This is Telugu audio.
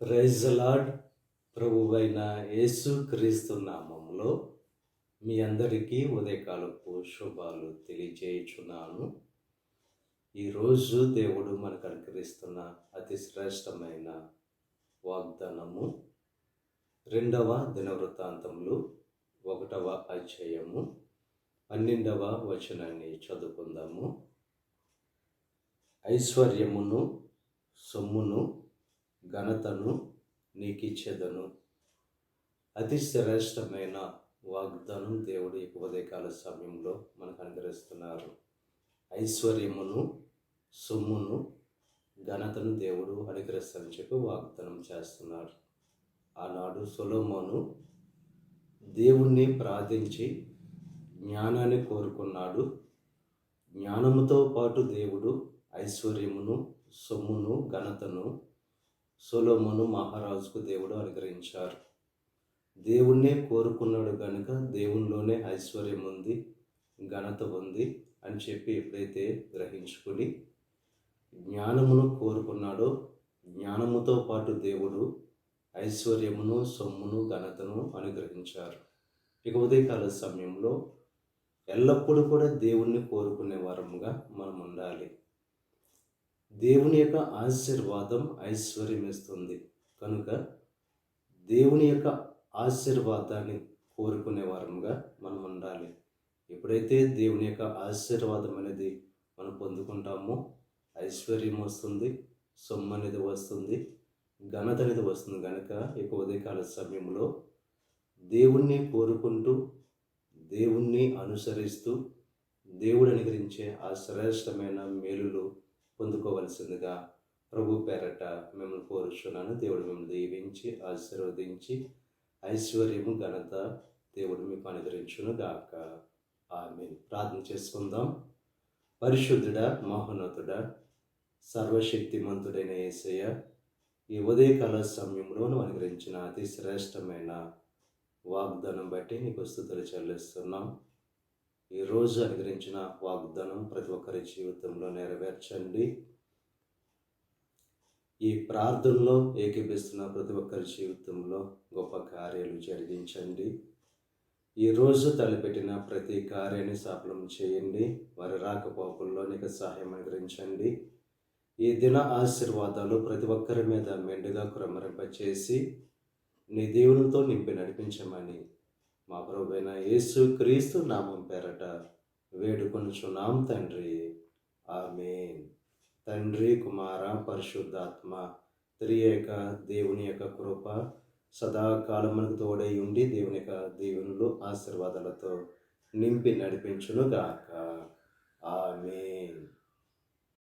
ప్రైజ్ లాడ్ ప్రభువైన యేసు క్రీస్తు నామంలో మీ అందరికీ ఉదయకాలపు శుభాలు తెలియజేయుచున్నాను. ఈరోజు దేవుడు మనకు అనుకరిస్తున్న అతి శ్రేష్టమైన వాగ్దానము రెండవ దినవృత్తాంతములు ఒకటవ అధ్యాయము పన్నెండవ వచనాన్ని చదువుకుందాము. ఐశ్వర్యమును సొమ్మును ఘనతను నీకిచ్చేదను. అతి శ్రేష్టమైన వాగ్దానం దేవుడు ఈ ఉదయకాల సమయంలో మనకు అనుగ్రహిస్తున్నారు. ఐశ్వర్యమును సొమ్మును ఘనతను దేవుడు అనుగ్రహిస్తానని చెప్పి వాగ్దానం చేస్తున్నారు. ఆనాడు సొలోమోను దేవుణ్ణి ప్రార్థించి జ్ఞానాన్ని కోరుకున్నాడు. జ్ఞానముతో పాటు దేవుడు ఐశ్వర్యమును సొమ్మును ఘనతను సొలోమును మహారాజుకు దేవుడు అనుగ్రహించారు. దేవుణ్ణే కోరుకున్నాడు కనుక దేవునిలోనే ఐశ్వర్యం ఉంది ఘనత ఉంది అని చెప్పి ఎప్పుడైతే గ్రహించుకొని జ్ఞానమును కోరుకున్నాడో జ్ఞానముతో పాటు దేవుడు ఐశ్వర్యమును సొమ్మును ఘనతను అనుగ్రహించారు. ఇక ఉదయకాల సమయంలో ఎల్లప్పుడూ కూడా దేవుణ్ణి కోరుకునే వారముగా మనం ఉండాలి దేవుని యొక్క ఆశీర్వాదం ఐశ్వర్యం ఇస్తుంది కనుక దేవుని యొక్క ఆశీర్వాదాన్ని కోరుకునే వారంగా మనం ఉండాలి. ఎప్పుడైతే దేవుని యొక్క ఆశీర్వాదం అనేది మనం పొందుకుంటామో ఐశ్వర్యం వస్తుంది సొమ్ము అనేది వస్తుంది ఘనత అనేది వస్తుంది. కనుక ఇక ఉదయకాల సమయంలో దేవుణ్ణి కోరుకుంటూ దేవుణ్ణి అనుసరిస్తూ దేవుడు అనుగ్రహించే ఆ శ్రేష్టమైన మేలులు పొందుకోవలసిందిగా ప్రభు పేరట మిమ్మల్ని కోరుచున్నాను. దేవుడు మిమ్మల్ని దీవించి ఆశీర్వదించి ఐశ్వర్యము ఘనత దేవుడు మీకు అనుగ్రహించును గాక. ఆమె ప్రార్థన చేసుకుందాం. పరిశుద్ధుడ మహోన్నతుడ సర్వశక్తిమంతుడైన యేసయ్య ఈ ఉదయకాల సమయంలో అనుగ్రహించిన అతి శ్రేష్టమైన వాగ్దానం బట్టి నీకు స్థుతులు చెల్లిస్తున్నాం. ఈరోజు అనుగ్రహించిన వాగ్దానం ప్రతి ఒక్కరి జీవితంలో నెరవేర్చండి. ఈ ప్రార్థనలో ఏకీపిస్తున్న ప్రతి ఒక్కరి జీవితంలో గొప్ప కార్యాలు జరిగించండి. ఈరోజు తలపెట్టిన ప్రతి కార్యాన్ని సఫలం చేయండి. వారి రాకపోకల్లో నీకు సహాయం అనుగ్రహించండి. ఈ దిన ఆశీర్వాదాలు ప్రతి ఒక్కరి మీద మెండుగా క్రమరింపచేసి నీ దేవునితో నింపి నడిపించమని మా ప్రభువైన యేసు క్రీస్తు నామం పేరట వేడుకొనుచున్నాం తండ్రి. ఆమెన్. తండ్రి కుమార పరిశుద్ధాత్మ త్రియేక దేవుని యొక్క కృప సదాకాలమునకు తోడై ఉండి దేవుని యొక్క దీవెనలు ఆశీర్వాదాలతో నింపి నడిపించును గాక ఆమెన్.